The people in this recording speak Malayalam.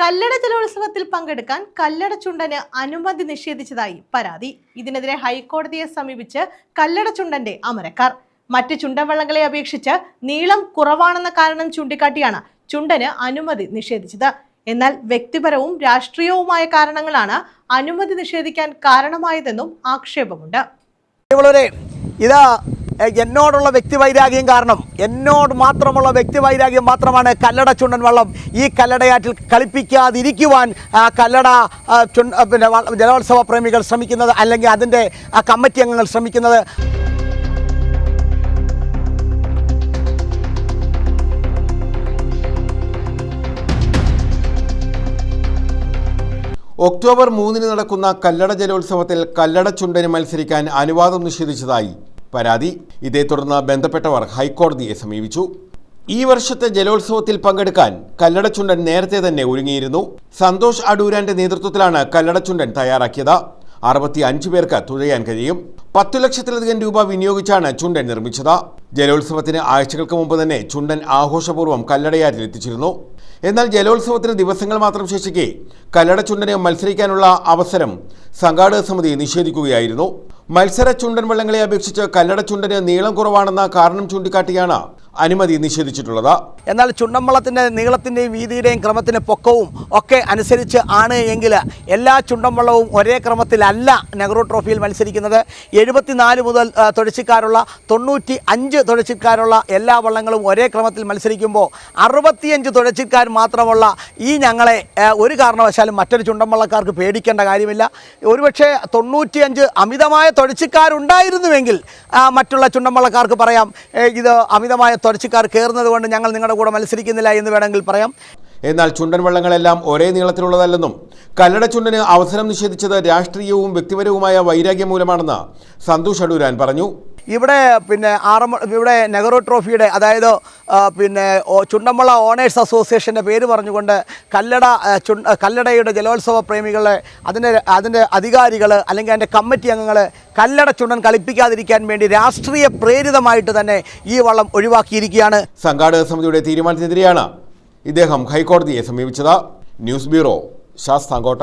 കല്ലട ജലോത്സവത്തിൽ പങ്കെടുക്കാൻ കല്ലട ചുണ്ടന് അനുമതി നിഷേധിച്ചതായി പരാതി. ഇതിനെതിരെ ഹൈക്കോടതിയെ സമീപിച്ച് കല്ലട ചുണ്ടന്റെ അമരക്കാർ. മറ്റ് ചുണ്ടവള്ളങ്ങളെ അപേക്ഷിച്ച് നീളം കുറവാണെന്ന കാരണം ചൂണ്ടിക്കാട്ടിയാണ് ചുണ്ടന് അനുമതി നിഷേധിച്ചത്. എന്നാൽ വ്യക്തിപരവും രാഷ്ട്രീയവുമായ കാരണങ്ങളാണ് അനുമതി നിഷേധിക്കാൻ കാരണമായതെന്നും ആക്ഷേപമുണ്ട്. ഇതാ എന്നോടുള്ള വ്യക്തിവൈരാഗ്യം കാരണം എന്നോട് മാത്രമുള്ള വ്യക്തിവൈരാഗ്യം മാത്രമാണ് കല്ലട ചുണ്ടൻ വള്ളം. ഈ കല്ലടയാറ്റിൽ കളിപ്പിക്കാതിരിക്കുവാൻ കല്ലട പിന്നെ ജലോത്സവ പ്രേമികൾ ശ്രമിക്കുന്നത് അല്ലെങ്കിൽ അതിന്റെ കമ്മിറ്റി അംഗങ്ങൾ ശ്രമിക്കുന്നത്. ഒക്ടോബർ മൂന്നിന് നടക്കുന്ന കല്ലട ജലോത്സവത്തിൽ കല്ലട ചുണ്ടന് മത്സരിക്കാൻ അനുവാദം നിഷേധിച്ചതായി പരാതി. ഇതേ തുടർന്ന് ബന്ധപ്പെട്ടവർ ഹൈക്കോടതിയെ സമീപിച്ചു. ഈ വർഷത്തെ ജലോത്സവത്തിൽ പങ്കെടുക്കാൻ കല്ലടച്ചുണ്ടൻ നേരത്തെ തന്നെ ഒരുങ്ങിയിരുന്നു. സന്തോഷ് അടൂരാന്റെ നേതൃത്വത്തിലാണ് കല്ലടച്ചുണ്ടൻ തയ്യാറാക്കിയത്. അറുപത്തി അഞ്ച് പേർക്ക് തുഴയാൻ കഴിയും. പത്തു ലക്ഷത്തിലധികം രൂപ വിനിയോഗിച്ചാണ് ചുണ്ടൻ നിർമ്മിച്ചത്. ജലോത്സവത്തിന് ആഴ്ചകൾക്ക് മുമ്പ് തന്നെ ചുണ്ടൻ ആഘോഷപൂർവം കല്ലടയാറ്റിൽ എത്തിച്ചിരുന്നു. എന്നാൽ ജലോത്സവത്തിന് ദിവസങ്ങൾ മാത്രം ശേഷിക്കെ കല്ലട ചുണ്ടന് മത്സരിക്കാനുള്ള അവസരം സംഘാടക സമിതി നിഷേധിക്കുകയായിരുന്നു. മത്സര ചുണ്ടൻ വള്ളങ്ങളെ അപേക്ഷിച്ച് കല്ലട ചുണ്ടന് നീളം കുറവാണെന്ന കാരണം ചൂണ്ടിക്കാട്ടിയാണ് അനുമതി നിഷേധിച്ചിട്ടുള്ളത്. എന്നാൽ ചുണ്ടൻവള്ളത്തിന്റെ നീളത്തിന്റെയും വീതിയുടെയും ക്രമത്തിന്റെ പൊക്കവും ഒക്കെ അനുസരിച്ച് ആണ് എങ്കിൽ എല്ലാ ചുണ്ടൻവള്ളവും ഒരേ ക്രമത്തിലല്ല നെഹ്റു ട്രോഫിയിൽ മത്സരിക്കുന്നത്. എഴുപത്തിനാല് മുതൽ തുഴച്ചിക്കാരുള്ള തൊണ്ണൂറ്റി അഞ്ച് തുഴച്ചിക്കാരുള്ള എല്ലാ വള്ളങ്ങളും ഒരേ ക്രമത്തിൽ മത്സരിക്കുമ്പോൾ അറുപത്തിയഞ്ച് തുഴച്ചിക്കാർ മാത്രമുള്ള ഈ ഞങ്ങളെ ഒരു കാരണവശാലും മറ്റൊരു ചുണ്ടൻവള്ളക്കാർക്ക് പേടിക്കേണ്ട കാര്യമില്ല. ഒരുപക്ഷെ തൊണ്ണൂറ്റിയഞ്ച് അമിതമായ തുഴച്ചിക്കാരുണ്ടായിരുന്നുവെങ്കിൽ മറ്റുള്ള ചുണ്ടൻവള്ളക്കാർക്ക് പറയാം ഇത് അമിതമായ തുഴച്ചിക്കാർ കയറുന്നത് കൊണ്ട് ഞങ്ങൾ നിങ്ങളുടെ കൂടെ മത്സരിക്കുന്നില്ല എന്ന് വേണമെങ്കിൽ പറയാം. എന്നാൽ ചുണ്ടൻ വള്ളങ്ങളെല്ലാം ഒരേ നീളത്തിലുള്ളതല്ലെന്നും കല്ലട ചുണ്ടന് അവസരം നിഷേധിച്ചത് രാഷ്ട്രീയവും വ്യക്തിപരവുമായ വൈരാഗ്യം മൂലമാണെന്ന് സന്തോഷ് അടൂരാൻ പറഞ്ഞു. ഇവിടെ പിന്നെ ആറന്മുള ഇവിടെ നെഹ്റു ട്രോഫിയുടെ അതായത് പിന്നെ ചുണ്ടമ്പള ഓണേഴ്സ് അസോസിയേഷന്റെ പേര് പറഞ്ഞുകൊണ്ട് കല്ലട ചു കല്ലടയുടെ ജലോത്സവ പ്രേമികളെ അതിന്റെ അതിന്റെ അധികാരികൾ അല്ലെങ്കിൽ അതിന്റെ കമ്മിറ്റി അംഗങ്ങൾ കല്ലട ചുണ്ടൻ കളിപ്പിക്കാതിരിക്കാൻ വേണ്ടി രാഷ്ട്രീയ പ്രേരിതമായിട്ട് തന്നെ ഈ വള്ളം ഒഴിവാക്കിയിരിക്കുകയാണ്. സംഘാടക സമിതിയുടെ തീരുമാനത്തിനെതിരെയാണ് ഇദ്ദേഹം ഹൈക്കോടതിയെ സമീപിച്ചത്. News bureau Sasthamcotta